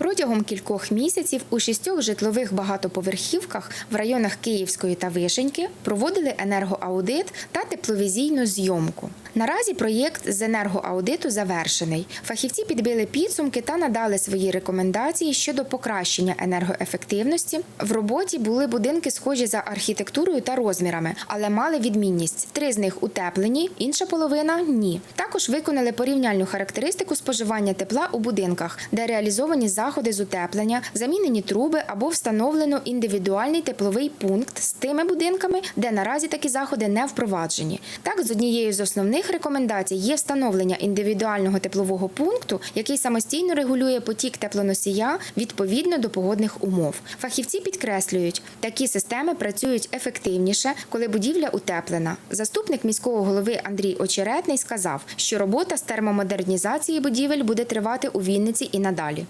Протягом кількох місяців у шістьох житлових багатоповерхівках в районах Київської та Вишеньки проводили енергоаудит та тепловізійну зйомку. Наразі проєкт з енергоаудиту завершений. Фахівці підбили підсумки та надали свої рекомендації щодо покращення енергоефективності. В роботі були будинки схожі за архітектурою та розмірами, але мали відмінність: три з них утеплені, інша половина ні. Також виконали порівняльну характеристику споживання тепла у будинках, де реалізовані заходи з утеплення, замінені труби або встановлено індивідуальний тепловий пункт з тими будинками, де наразі такі заходи не впроваджені. Так, з однією з основних рекомендацій є встановлення індивідуального теплового пункту, який самостійно регулює потік теплоносія відповідно до погодних умов. Фахівці підкреслюють, такі системи працюють ефективніше, коли будівля утеплена. Заступник міського голови Андрій Очеретний сказав, що робота з термомодернізації будівель буде тривати у Вінниці і надалі.